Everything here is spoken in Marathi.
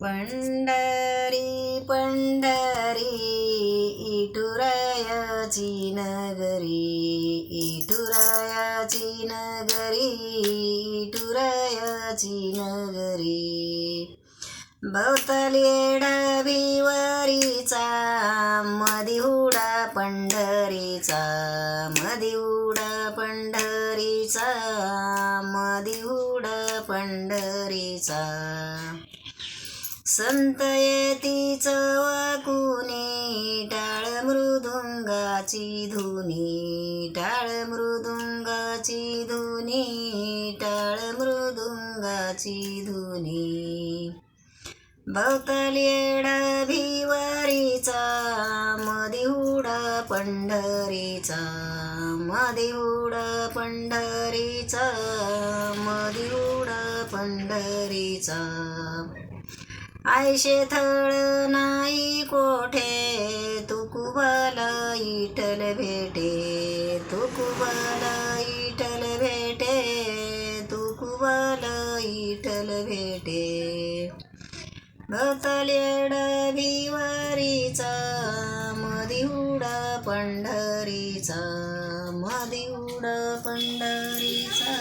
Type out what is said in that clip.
पंढरी पंढरी इटुरायाची नगरी इटुरायाची नगरी इटुरायाची नगरी भवतलेडा डबिवरीचा मदिहुडा पंढरीचा मदिहुडा पंढरीचा मदिहुडा पंढरीचा संत येतीच वाकुनी टाळ मृदुंगाची धुनी टाळ मृदुंगाची धुनी टाळ मृदुंगाची धुनी. भवतलेडा भिवारीचा मदिहुडा पंढरीचा मदिहुडा पंढरीचा मदिहुडा पंढरीचा. आयशे थळ नाही कोठे? तुकुबल इटल भेटे. तुकुबल इटल भेटे. तुकुबल इटल भेटे. भतलेड भिवारीचा मदिहुडा पंढरीचा मदिहुडा पंढरीचा.